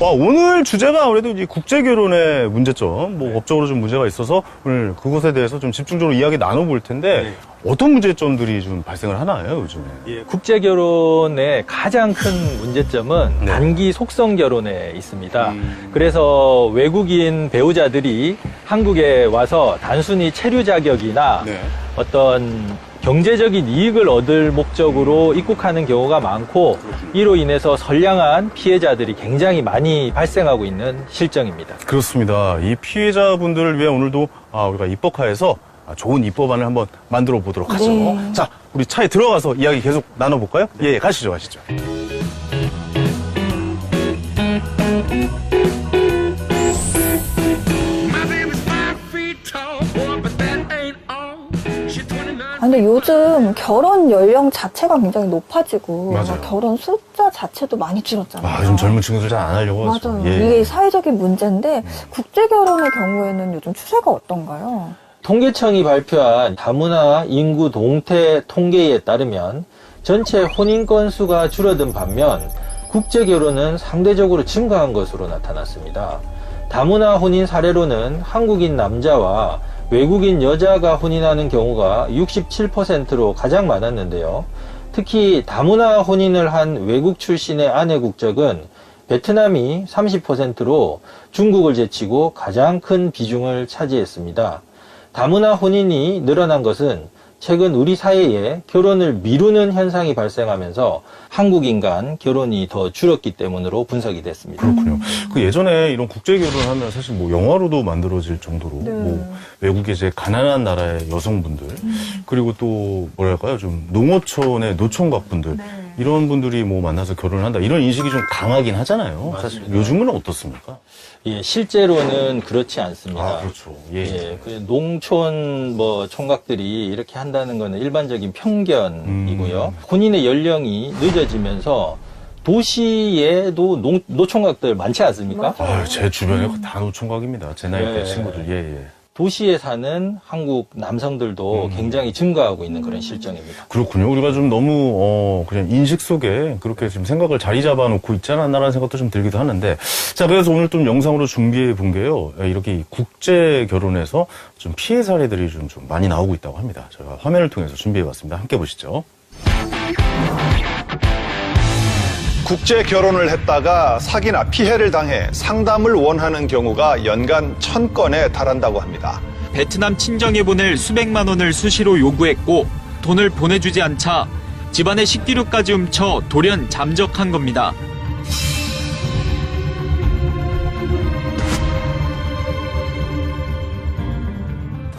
와, 오늘 주제가 아무래도 이 국제 결혼의 문제점, 뭐 법적으로 좀 문제가 있어서 오늘 그것에 대해서 좀 집중적으로 이야기 나눠볼 텐데 어떤 문제점들이 좀 발생을 하나요, 요즘에? 예, 국제 결혼의 가장 큰 문제점은 네. 단기 속성 결혼에 있습니다. 음. 그래서 외국인 배우자들이 한국에 와서 단순히 체류 자격이나 네. 어떤 경제적인 이익을 얻을 목적으로 입국하는 경우가 많고 이로 인해서 선량한 피해자들이 굉장히 많이 발생하고 있는 실정입니다. 그렇습니다. 이 피해자분들을 위해 오늘도 아, 우리가 입법화해서 아, 좋은 입법안을 한번 만들어 보도록 하죠. 네. 자, 우리 차에 들어가서 이야기 계속 나눠볼까요? 예, 가시죠, 가시죠. 근데 요즘 결혼 연령 자체가 굉장히 높아지고 맞아요. 막 결혼 숫자 자체도 많이 줄었잖아요. 아, 요즘 젊은 친구들 잘 안 하려고 하죠. 맞아요. 예. 이게 사회적인 문제인데 국제 결혼의 경우에는 요즘 추세가 어떤가요? 통계청이 발표한 다문화 인구 동태 통계에 따르면 전체 혼인 건수가 줄어든 반면 국제 결혼은 상대적으로 증가한 것으로 나타났습니다. 다문화 혼인 사례로는 한국인 남자와 외국인 여자가 혼인하는 경우가 67%로 가장 많았는데요. 특히 다문화 혼인을 한 외국 출신의 아내 국적은 베트남이 30%로 중국을 제치고 가장 큰 비중을 차지했습니다. 다문화 혼인이 늘어난 것은 최근 우리 사회에 결혼을 미루는 현상이 발생하면서 한국인 간 결혼이 더 줄었기 때문으로 분석이 됐습니다. 그렇군요. 그 예전에 이런 국제 결혼하면 사실 뭐 영화로도 만들어질 정도로 네. 뭐 외국의 이제 가난한 나라의 여성분들 그리고 또 뭐랄까요 좀 농어촌의 노총각 분들 이런 분들이 뭐 만나서 결혼을 한다 이런 인식이 좀 강하긴 하잖아요. 사실 요즘은 어떻습니까? 예, 실제로는 그렇지 않습니다. 아 그렇죠. 예. 예, 그 농촌 뭐 총각들이 이렇게 한다는 것은 일반적인 편견이고요. 음. 혼인의 연령이 늦어지면서 도시에도 농, 노총각들 많지 않습니까? 아, 제 주변에 다 노총각입니다. 제 나이 때 예. 친구들. 예, 예. 도시에 사는 한국 남성들도 음. 굉장히 증가하고 있는 그런 실정입니다. 그렇군요. 우리가 좀 너무 어 그냥 인식 속에 그렇게 지금 생각을 자리 잡아놓고 있지 않았나라는 생각도 좀 들기도 하는데 자 그래서 오늘 좀 영상으로 준비해 본 게요 이렇게 이 국제 결혼에서 좀 피해 사례들이 좀, 좀 많이 나오고 있다고 합니다. 저희가 화면을 통해서 준비해 봤습니다. 함께 보시죠. 국제 결혼을 했다가 사기나 피해를 당해 상담을 원하는 경우가 연간 천 건에 달한다고 합니다. 베트남 친정에 보낼 수백만 원을 수시로 요구했고 돈을 보내주지 않자 집안의 식기류까지 훔쳐 돌연 잠적한 겁니다.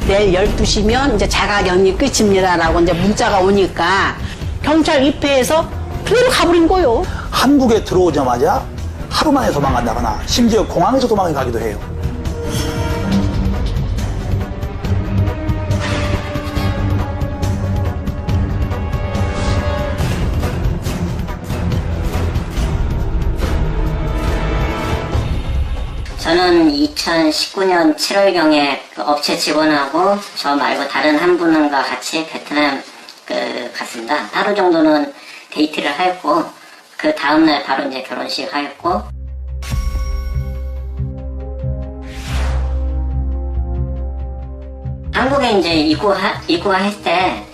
내일 12시면 이제 자가 격리 끝입니다라고 이제 문자가 오니까 경찰 입회해서 그대로 가버린 거요. 한국에 들어오자마자 하루 만에 도망간다거나 심지어 공항에서 도망을 가기도 해요. 저는 2019년 7월경에 그 업체 직원하고 저 말고 다른 한 분과 같이 베트남 그 갔습니다. 하루 정도는 데이트를 하였고 그 다음날 바로 이제 결혼식 하였고 한국에 이제 입국하, 입국했을 때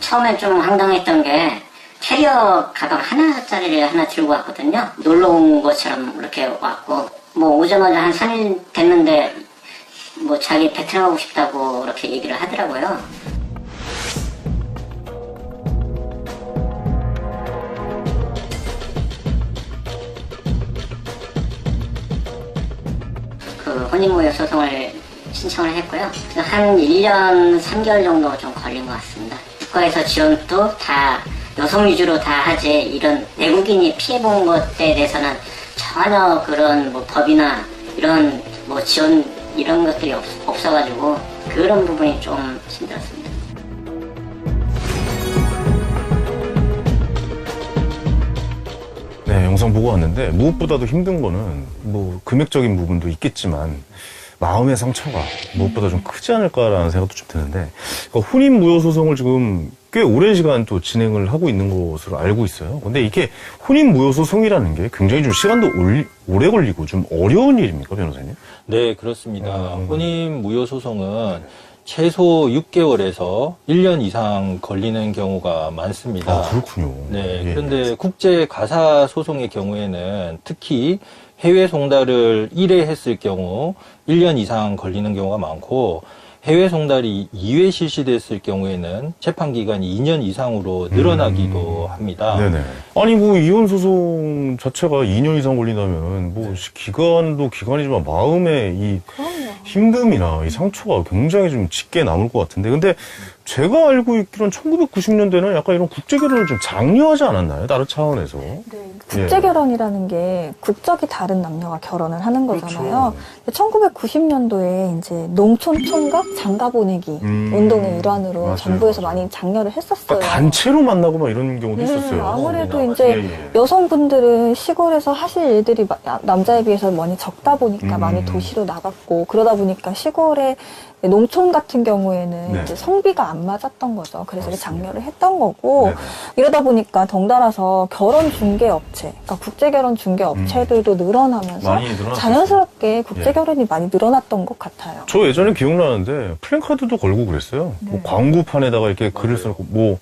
처음엔 좀 황당했던 게 캐리어 가방 하나짜리를 하나 들고 왔거든요. 놀러 온 것처럼 이렇게 왔고 뭐 오자마자 한 3일 됐는데 뭐 자기 베트남 가고 싶다고 이렇게 얘기를 하더라고요. 그 혼인무효 소송을 신청을 했고요. 한 1년 3개월 정도 좀 걸린 것 같습니다. 국가에서 지원도 다 여성 위주로 다 하지 이런 외국인이 피해본 것에 대해서는 전혀 그런 뭐 법이나 이런 뭐 지원 이런 것들이 없, 없어가지고 그런 부분이 좀 힘들었습니다. 영상 보고 왔는데 무엇보다도 힘든 거는 뭐 금액적인 부분도 있겠지만 마음의 상처가 무엇보다 좀 크지 않을까라는 생각도 좀 드는데 그러니까 혼인 무효 소송을 지금 꽤 오랜 시간 또 진행을 하고 있는 것으로 알고 있어요. 근데 이게 혼인 무효 소송이라는 게 굉장히 좀 시간도 올- 오래 걸리고 좀 어려운 일입니까, 변호사님? 네, 그렇습니다. 음. 혼인 무효 소송은 최소 6개월에서 1년 이상 걸리는 경우가 많습니다. 아, 그렇군요. 네, 예. 그런데 국제 가사 소송의 경우에는 특히 해외 송달을 1회 했을 경우 1년 이상 걸리는 경우가 많고 해외 송달이 2회 실시됐을 경우에는 재판 기간이 2년 이상으로 늘어나기도 합니다. 음. 네네. 아니 뭐 이혼 소송 자체가 2년 이상 걸린다면 뭐 시- 기간도 기간이지만 마음의 이 힘듦이나 이 상처가 굉장히 좀 짙게 남을 것 같은데. 근데 제가 알고 있기로는 1990년대는 약간 이런 국제 결혼을 좀 장려하지 않았나요? 다른 차원에서. 네, 국제 결혼이라는 게 국적이 다른 남녀가 결혼을 하는 거잖아요. 그렇죠. 1990년도에 이제 농촌 총각 장가 보내기 음, 운동의 일환으로 맞아요, 정부에서 맞아요. 많이 장려를 했었어요. 그러니까 단체로 만나고 막 이런 경우도 네, 있었어요. 아무래도 네. 이제 예, 예. 여성분들은 시골에서 하실 일들이 마- 남자에 비해서 많이 적다 보니까 음. 많이 도시로 나갔고 그러다 보니까 시골에 농촌 같은 경우에는 네. 이제 성비가 안 맞았던 거죠. 그래서 맞습니다. 장려를 했던 거고 네네. 이러다 보니까 덩달아서 결혼 중개 업체, 그러니까 국제 결혼 중개 업체들도 늘어나면서 음. 늘어났어요. 자연스럽게 국제 예. 결혼이 많이 늘어났던 것 같아요. 저 예전에 기억나는데 플랜카드도 걸고 그랬어요. 네. 뭐 광고판에다가 이렇게 글을 써놓고 뭐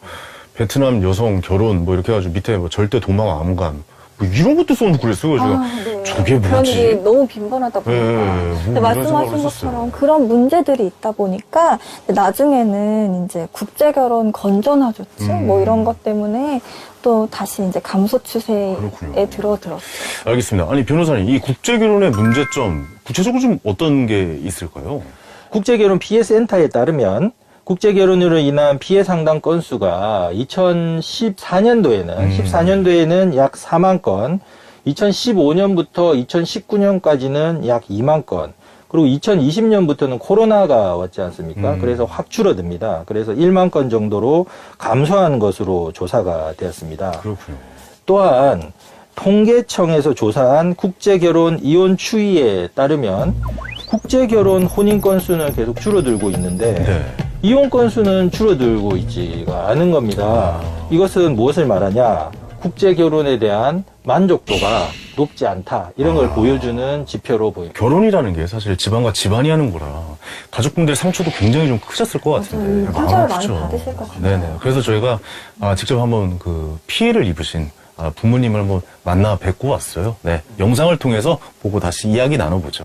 베트남 여성 결혼 뭐 이렇게 해가지고 밑에 뭐 절대 도망 안 감. 뭐 이런 것도 써놓고 그랬어요. 제가 아, 네. 저게 그런 일이 뭐지? 너무 빈번하다 보니까. 예. 뭐 근데 이런 말씀하신 것처럼. 그런 문제들이 있다 보니까 나중에는 이제 국제 결혼 건전화 조치 음. 뭐 이런 것 때문에 또 다시 이제 감소 추세에 그렇군요. 들어들었어요. 알겠습니다. 아니 변호사님 이 국제 결혼의 문제점 구체적으로 좀 어떤 게 있을까요? 국제결혼 피해 센터에 따르면 국제 결혼으로 인한 피해 상담 건수가 2014년도에는 음. 14년도에는 약 4만 건, 2015년부터 2019년까지는 약 2만 건, 그리고 2020년부터는 코로나가 왔지 않습니까? 음. 그래서 확 줄어듭니다. 그래서 1만 건 정도로 감소한 것으로 조사가 되었습니다. 그렇군요. 또한 통계청에서 조사한 국제 결혼 이혼 추이에 따르면 국제 결혼 혼인 건수는 계속 줄어들고 있는데 네. 이혼 건수는 줄어들고 있지가 않은 겁니다. 이것은 무엇을 말하냐? 국제 결혼에 대한 만족도가 높지 않다. 이런 걸 보여주는 지표로 보입니다. 결혼이라는 게 사실 집안과 집안이 하는 거라 가족분들의 상처도 굉장히 좀 크셨을 것 같은데 맞아요. 마음 상처를 많이 아프죠. 받으실 것 같아요. 네네. 그래서 저희가 아, 직접 한번 그 피해를 입으신 아, 부모님을 한번 만나 뵙고 왔어요. 네, 영상을 통해서 보고 다시 이야기 나눠보죠.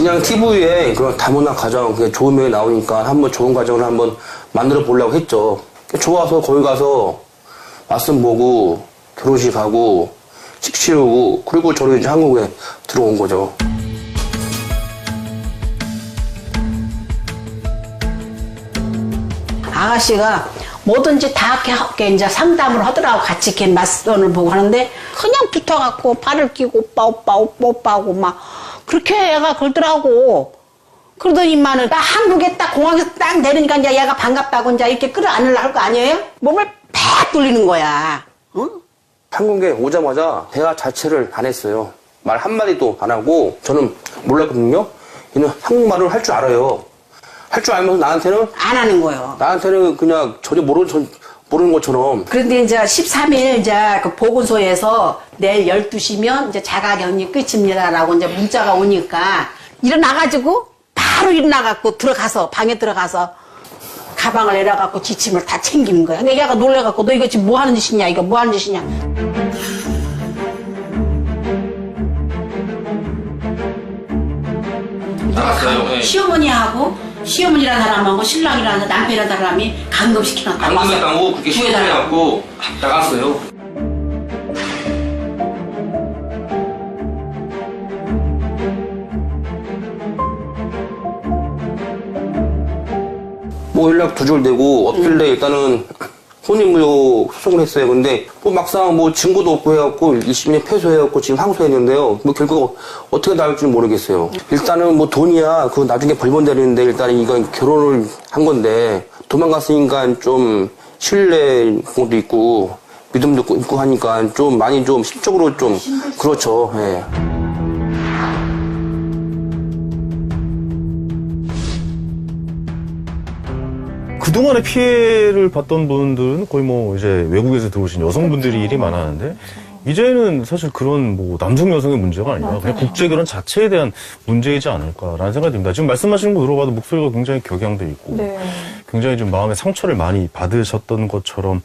그냥 TV에 그런 다문화 가정, 그게 좋은 면이 나오니까 한번 좋은 가정을 한번 만들어 보려고 했죠. 좋아서 거기 가서 말씀 보고 결혼식 하고 식 치르고 그리고 저는 이제 한국에 들어온 거죠. 아가씨가 뭐든지 다 이렇게, 이제 상담을 하더라고 같이 이렇게 맞선을 보고 하는데 그냥 붙어갖고 발을 끼고 오빠 오빠 오빠 오빠 하고 막 그렇게 애가 걸더라고 그러더니 만은 나 한국에 딱 공항에서 딱 내리니까 이제 얘가 반갑다고 이제 이렇게 끌어안으려 할거 아니에요? 몸을 팍 돌리는 거야 응? 한국에 오자마자 대화 자체를 안 했어요. 말 한마디도 안 하고 저는 몰랐거든요. 얘는 한국말을 할 줄 알아요. 할 줄 알면서 나한테는 안 하는 거예요 나한테는 그냥 전혀 모르는, 전- 모르는 것처럼 그런데 이제 13일 이제 그 보건소에서 내일 12시면 이제 자가격리 끝입니다라고 이제 문자가 오니까 일어나가지고 바로 일어나갖고 들어가서 방에 들어가서 가방을 내려갖고 지침을 다 챙기는 거야. 근데 얘가 놀래갖고 너 이거 지금 뭐 하는 짓이냐 이거 뭐 하는 짓이냐. 나갔어요. 시어머니하고 시어머니라는 사람하고 신랑이라는 남편이라는 사람이 감금시켜놨다고. 감금했다고 그렇게 신고해갖고 나갔어요. 뭐 연락 두줄 되고 없길래 일단은 혼인무효 소송을 했어요. 근데 뭐 막상 뭐 증거도 없고 해갖고 20년 패소해갖고 지금 항소했는데요. 뭐 결국 어떻게 나올지 모르겠어요. 일단은 뭐 돈이야. 그거 나중에 벌면 되는데 일단 이건 결혼을 한 건데 도망갔으니까 좀 신뢰 것도 있고 믿음도 있고- 있고 하니까 좀 많이 좀 심적으로 좀 그렇죠. 예. 그동안에 피해를 봤던 분들은 거의 뭐 이제 외국에서 들어오신 여성분들이 일이 많았는데 이제는 사실 그런 뭐 남성 여성의 문제가 아니라 그냥 국제 결혼 자체에 대한 문제이지 않을까라는 생각이 듭니다. 지금 말씀하시는 거 들어봐도 목소리가 굉장히 격양돼 있고 네. 굉장히 좀 마음의 상처를 많이 받으셨던 것처럼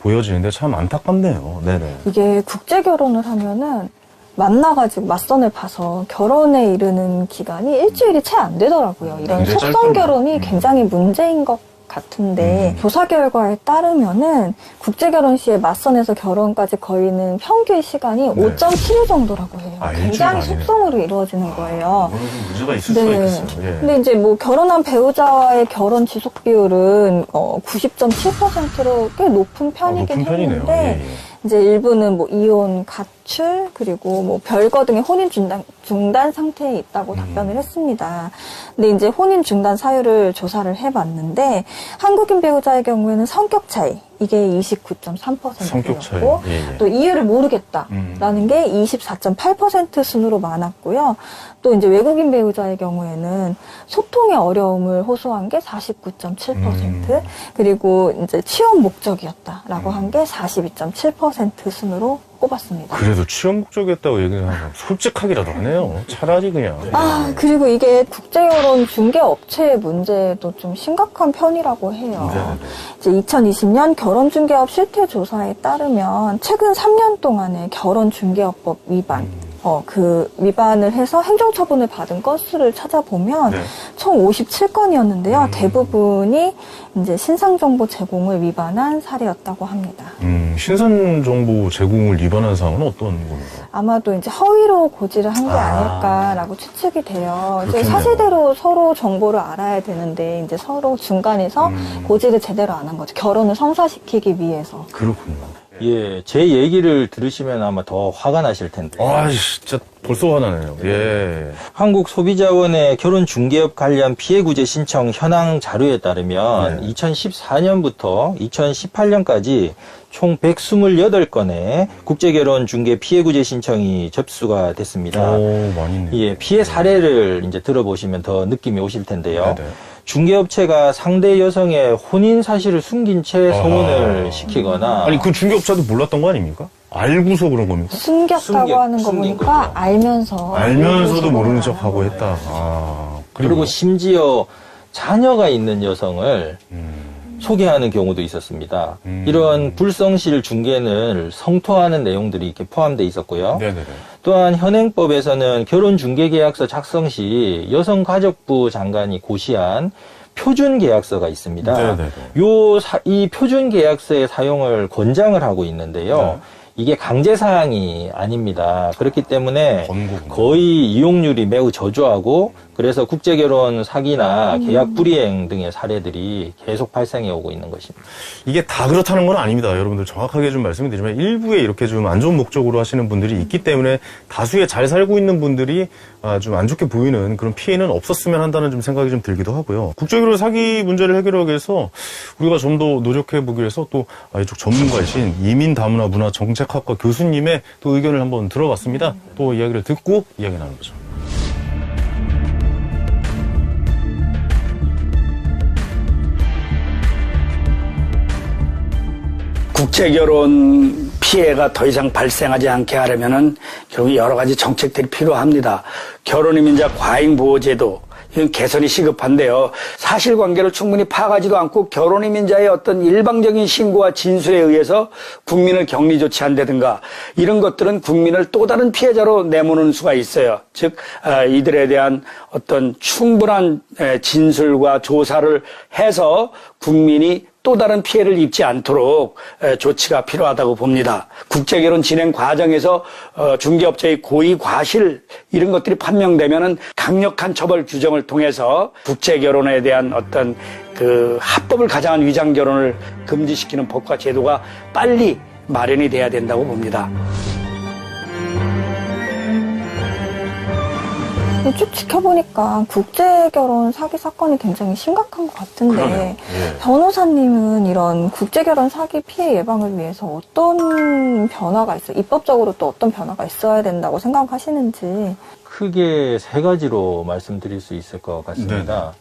보여지는데 참 안타깝네요. 네네. 이게 국제 결혼을 하면은 만나가지고 맞선을 봐서 결혼에 이르는 기간이 일주일이 채 안 되더라고요. 이런 속성. 결혼이 음. 굉장히 문제인 것 같은데 음. 조사 결과에 따르면은 국제 결혼 시에 맞선에서 결혼까지 걸리는 평균 시간이 네. 5.7일 정도라고 해요. 아, 굉장히. 속성으로 이루어지는 거예요. 좀 문제가 있을 수가 있겠어요. 예. 근데 이제 뭐 결혼한 배우자와의 결혼 지속 비율은 어 90.7%로 꽤 높은 편이긴 아, 높은. 했는데 예, 예. 이제 일부는 뭐 이혼, 가출 그리고 뭐 별거 등의 혼인 중단 중단 상태에 있다고 음. 답변을 했습니다. 근데 이제 혼인 중단 사유를 조사를 해봤는데 한국인 배우자의 경우에는 성격 차이 이게 29.3%였고 성격 차이. 예, 예. 또 이유를 모르겠다라는 음. 게 24.8% 순으로 많았고요. 또 이제 외국인 배우자의 경우에는 소통의 어려움을 호소한 게 49.7%, 음. 그리고 이제 취업 목적이었다라고 한게 42.7% 순으로 꼽았습니다. 그래도 취업 목적이었다고 얘기를 하면 솔직하기라도 하네요. 차라리 그냥. 아, 그리고 이게 국제결혼 중개업체의 문제도 좀 심각한 편이라고 해요. 네. 이제 2020년 결혼중개업 실태조사에 따르면 최근 3년 동안의 결혼중개업법 위반, 음. 어, 그 위반을 해서 행정처분을 받은 건수를 찾아보면 네. 총 57건이었는데요. 음. 대부분이 이제 신상정보 제공을 위반한 사례였다고 합니다. 음, 신선 정보 제공을 위반한 사항은 어떤 겁니까? 아마도 이제 허위로 고지를 한 게 아. 아. 닐까라고 추측이 돼요. 이제 그렇겠네요. 사실대로 서로 정보를 알아야 되는데 이제 서로 중간에서 음. 고지를 제대로 안 한 거죠. 결혼을 성사시키기 위해서. 그렇군요. 예, 제 얘기를 들으시면 아마 더 화가 나실 텐데. 아, 진짜 벌써 화나네요. 예. 한국 소비자원의 결혼 중개업 관련 피해 구제 신청 현황 자료에 따르면 네. 2014년부터 2018년까지 총 128건의 국제결혼 중개 피해 구제 신청이 접수가 됐습니다. 오, 많이 있네요. 예, 피해 사례를 이제 들어보시면 더 느낌이 오실 텐데요. 네네. 중개업체가 상대 여성의 혼인 사실을 숨긴 채 소문을 시키거나 아니, 그 중개업자도 몰랐던 거 아닙니까? 알고서 그런 겁니까? 숨겼다고 숨겨- 하는 거 보니까 거죠. 알면서. 알면서도 모르는 안척 하고 거예요. 했다. 아, 그리고 심지어 자녀가 있는 여성을 음, 소개하는 경우도 있었습니다. 음. 이런 불성실 중개는 성토하는 내용들이 이렇게 포함되어 있었고요. 네네네. 또한 현행법에서는 결혼 중개 계약서 작성 시 여성 가족부 장관이 고시한 표준 계약서가 있습니다. 네네네. 요, 사- 이 표준 계약서의 사용을 권장을 하고 있는데요. 네. 이게 강제 사항이 아닙니다. 그렇기 때문에. 거의 이용률이 매우 저조하고 그래서 국제결혼 사기나 계약 불이행 등의 사례들이 계속 발생해 오고 있는 것입니다. 이게 다 그렇다는 건 아닙니다. 여러분들 정확하게 좀 말씀을 드리면 일부에 이렇게 좀 안 좋은 목적으로 하시는 분들이 있기 때문에 다수의 잘 살고 있는 분들이 아, 좀안 좋게 보이는 그런 피해는 없었으면 한다는 좀 생각이 좀 들기도 하고요. 국제결혼 사기 문제를 해결하기 위해서 우리가 좀 더 노력해 보기 위해서 또 아, 이쪽 전문가이신 이민 다문화 문화 정책학과 교수님의 또 의견을 한번 들어봤습니다. 또 이야기를 듣고 이야기 나눠보죠. 국제 결혼 피해가 더 이상 발생하지 않게 하려면은 결국 여러 가지 정책들이 필요합니다. 결혼 이민자 과잉 보호 제도 이건 개선이 시급한데요. 사실관계를 충분히 파악하지도 않고 결혼 이민자의 어떤 일방적인 신고와 진술에 의해서 국민을 격리 조치한다든가 이런 것들은 국민을 또 다른 피해자로 내모는 수가 있어요. 즉 아, 이들에 대한 어떤 충분한 에, 진술과 조사를 해서 국민이 또 다른 피해를 입지 않도록 에, 조치가 필요하다고 봅니다. 국제결혼 진행 과정에서 어, 중개업체의 고의 과실 이런 것들이 판명되면은 강력한 처벌 규정을 통해서 국제결혼에 대한 어떤 그 합법을 가장한 위장 결혼을 금지시키는 법과 제도가 빨리 마련이 돼야 된다고 봅니다. 쭉 지켜보니까 국제 결혼 사기 사건이 굉장히 심각한 것 같은데 그러네요. 예. 변호사님은 이런 국제 결혼 사기 피해 예방을 위해서 어떤 변화가 있어? 요 입법적으로 또 어떤 변화가 있어야 된다고 생각하시는지. 크게 세 가지로 말씀드릴 수 있을 것 같습니다. 네네.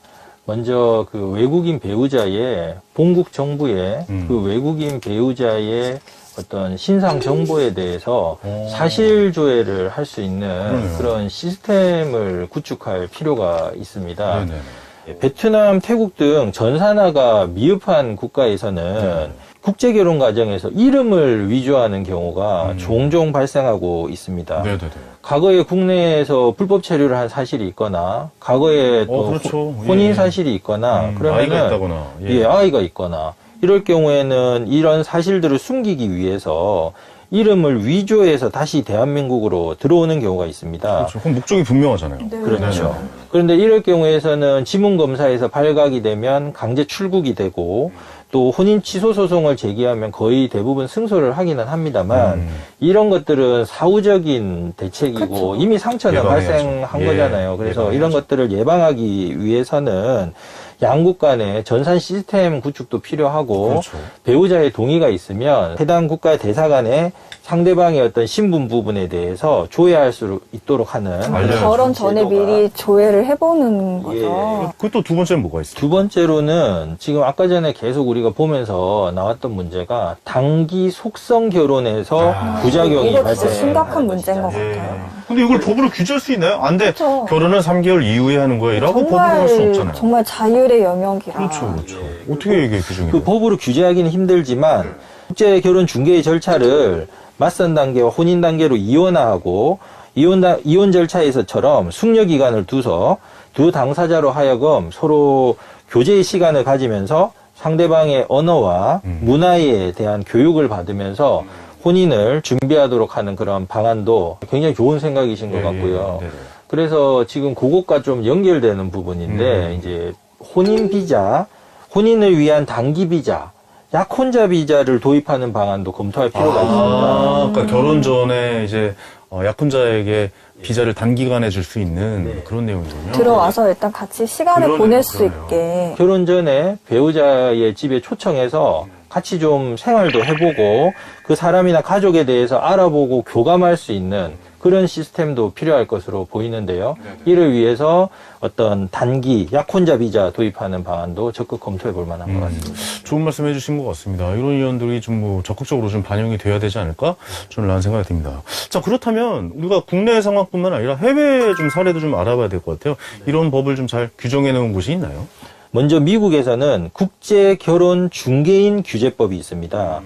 먼저 그 외국인 배우자의 본국 정부의 음. 그 외국인 배우자의 어떤 신상 정보에 대해서 오. 사실 조회를 할 수 있는 그러네요. 그런 시스템을 구축할 필요가 있습니다. 네네. 베트남, 태국 등 전산화가 미흡한 국가에서는 네. 국제 결혼 과정에서 이름을 위조하는 경우가 음. 종종 발생하고 있습니다. 네네네. 과거에 국내에서 불법 체류를 한 사실이 있거나 과거에 또 어, 그렇죠. 호- 혼인 예. 사실이 있거나 음, 그러면은 아이가 있다거나. 예. 아이가 있거나 이럴 경우에는 이런 사실들을 숨기기 위해서 이름을 위조해서 다시 대한민국으로 들어오는 경우가 있습니다. 그렇죠. 그럼 목적이 분명하잖아요. 그렇죠. 네네. 그런데 이럴 경우에서는 지문검사에서 발각이 되면 강제 출국이 되고 또 혼인 취소 소송을 제기하면 거의 대부분 승소를 하기는 합니다만 음. 이런 것들은 사후적인 대책이고 그쵸. 이미 상처는 예방해야죠. 발생한 예, 거잖아요. 그래서 예방해야죠. 이런 것들을 예방하기 위해서는 양국 간의 전산 시스템 구축도 필요하고 그렇죠. 배우자의 동의가 있으면 해당 국가 대사관에 상대방의 어떤 신분 부분에 대해서 조회할 수 있도록 하는. 결혼 전에 미리 조회를 해보는 거죠. 예. 그또 두 번째는 뭐가 있어요? 두 번째로는 지금 아까 전에 계속 우리가 보면서 나왔던 문제가 단기 속성 결혼에서 아. 부작용이 이거 진짜 발생. 심각한 문제인 것 예. 같아요. 근데 이걸 법으로 규제할 수 있나요? 안 돼. 그렇죠. 결혼은 3개월 이후에 하는 거야. 이라고 법으로 할 수 없잖아요. 정말 자 율의 영역이라. 그렇죠, 그렇죠. 어떻게 이게 규정이 그 돼요? 법으로 규제하기는 힘들지만 국제 결혼 중개의 절차를 맞선 단계와 혼인 단계로 이원화하고 이혼 다- 이혼 절차에서처럼 숙려 기간을 두서 두 당사자로 하여금 서로 교제의 시간을 가지면서 상대방의 언어와 음. 문화에 대한 교육을 받으면서 혼인을 준비하도록 하는 그런 방안도 굉장히 좋은 생각이신 것 예, 같고요. 예, 네네. 그래서 지금 그것과 좀 연결되는 부분인데 음. 이제 혼인 비자, 혼인을 위한 단기 비자, 약혼자 비자를 도입하는 방안도 검토할 필요가 있습니다. 아, 그러니까 결혼 전에 이제 어, 약혼자에게 비자를 단기간에 줄 수 있는 네. 그런 내용이군요. 들어와서 일단 같이 시간을 그러네요, 보낼 수 그러네요. 있게. 결혼 전에 배우자의 집에 초청해서 같이 좀 생활도 해보고 그 사람이나 가족에 대해서 알아보고 교감할 수 있는 그런 시스템도 필요할 것으로 보이는데요. 이를 위해서 어떤 단기 약혼자 비자 도입하는 방안도 적극 검토해 볼 만한 것 같습니다. 좋은 말씀 해주신 것 같습니다. 이런 의원들이 좀 뭐 적극적으로 좀 반영이 돼야 되지 않을까? 저는 라는 생각이 듭니다. 자, 그렇다면 우리가 국내 상황뿐만 아니라 해외 좀 사례도 좀 알아봐야 될 것 같아요. 이런 법을 좀 잘 규정해 놓은 곳이 있나요? 먼저 미국에서는 국제 결혼 중개인 규제법이 있습니다.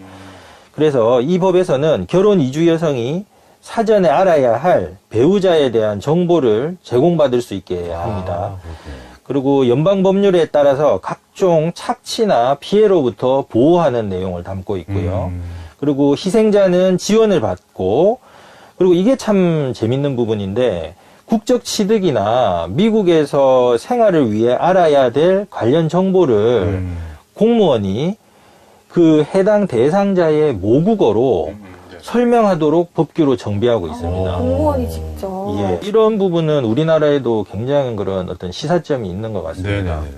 그래서 이 법에서는 결혼 이주 여성이 사전에 알아야 할 배우자에 대한 정보를 제공받을 수 있게 합니다. 그리고 연방 법률에 따라서 각종 착취나 피해로부터 보호하는 내용을 담고 있고요. 음. 그리고 희생자는 지원을 받고 그리고 이게 참 재밌는 부분인데 국적 취득이나 미국에서 생활을 위해 알아야 될 관련 정보를 음. 공무원이 그 해당 대상자의 모국어로 설명하도록 법규로 정비하고 있습니다. 공무원이 직접. 예, 이런 부분은 우리나라에도 굉장히 그런 어떤 시사점이 있는 것 같습니다. 네네네.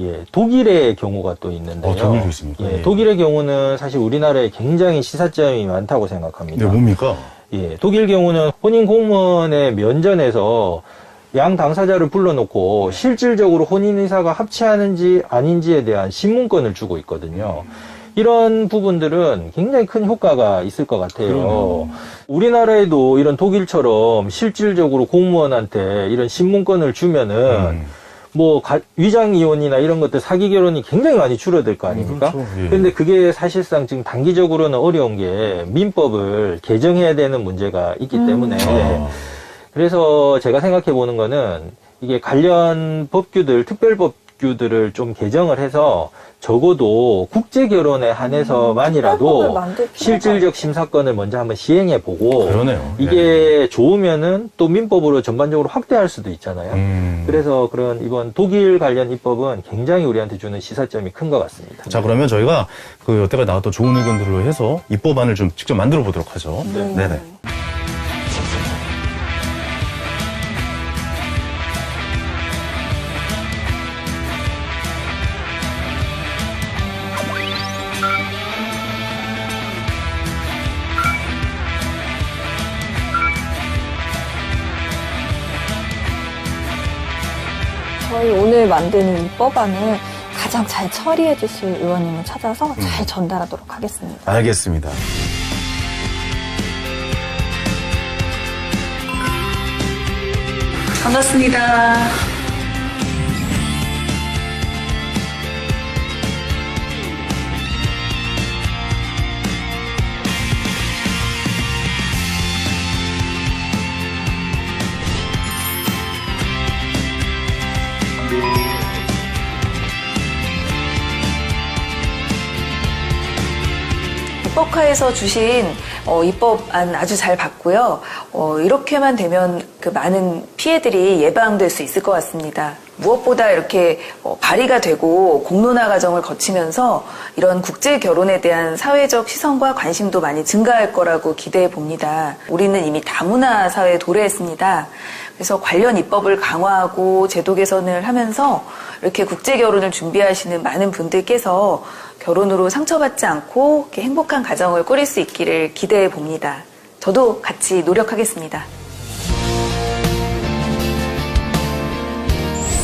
예, 독일의 경우가 또 있는데요. 어, 독일도 있습니까? 예, 예. 독일의 경우는 사실 우리나라에 굉장히 시사점이 많다고 생각합니다. 네, 뭡니까? 예, 독일 경우는 혼인 공무원의 면전에서 양 당사자를 불러놓고 실질적으로 혼인 의사가 합치하는지 아닌지에 대한 신문권을 주고 있거든요. 이런 부분들은 굉장히 큰 효과가 있을 것 같아요. 우리나라에도 이런 독일처럼 실질적으로 공무원한테 이런 신문권을 주면은 음. 뭐 가- 위장 이혼이나 이런 것들 사기 결혼이 굉장히 많이 줄어들 거 아닙니까? 그렇죠. 예. 근데 그게 사실상 지금 단기적으로는 어려운 게 민법을 개정해야 되는 문제가 있기 때문에 아. 그래서 제가 생각해 보는 거는 이게 관련 법규들 특별법 규들을 좀 개정을 해서 적어도 국제 결혼에 한해서만이라도 필요가 실질적 심사권을 먼저 한번 시행해 보고. 이게 좋으면은 또 민법으로 전반적으로 확대할 수도 있잖아요. 음. 그래서 그런 이번 독일 관련 입법은 굉장히 우리한테 주는 시사점이 큰 것 같습니다. 자, 그러면 저희가 그 여태까지 나왔던 좋은 의견들로 해서 입법안을 좀 직접 만들어 보도록 하죠. 네. 네네. 만드는 이 법안을 가장 잘 처리해 주실 의원님을 찾아서 잘 전달하도록 하겠습니다. 알겠습니다. 반갑습니다. 입법화에서 주신 어, 입법안 아주 잘 봤고요. 어, 이렇게만 되면 그 많은 피해들이 예방될 수 있을 것 같습니다. 무엇보다 이렇게 어, 발의가 되고 공론화 과정을 거치면서 이런 국제 결혼에 대한 사회적 시선과 관심도 많이 증가할 거라고 기대해 봅니다. 우리는 이미 다문화 사회에 도래했습니다. 그래서 관련 입법을 강화하고 제도 개선을 하면서 이렇게 국제 결혼을 준비하시는 많은 분들께서 결혼으로 상처받지 않고 이렇게 행복한 가정을 꾸릴 수 있기를 기대해 봅니다. 저도 같이 노력하겠습니다.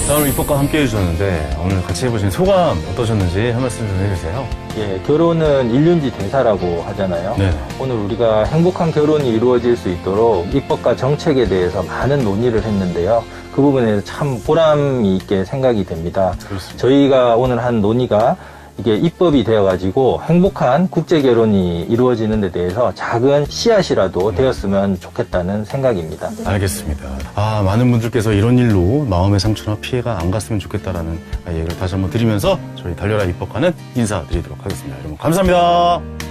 자, 오늘 입법과 함께 해주셨는데, 오늘 같이 해보신 소감 어떠셨는지 한 말씀 좀 해주세요. 예, 결혼은 일륜지 대사라고 하잖아요. 네. 오늘 우리가 행복한 결혼이 이루어질 수 있도록 입법과 정책에 대해서 많은 논의를 했는데요. 그 부분에서 참 보람이 있게 생각이 됩니다. 그렇습니다. 저희가 오늘 한 논의가 이게 입법이 되어가지고 행복한 국제 결혼이 이루어지는 데 대해서 작은 씨앗이라도 되었으면 좋겠다는 생각입니다. 알겠습니다. 아, 많은 분들께서 이런 일로 마음의 상처나 피해가 안 갔으면 좋겠다라는 얘기를 다시 한번 드리면서 저희 달려라 입법과는 인사드리도록 하겠습니다. 여러분, 감사합니다.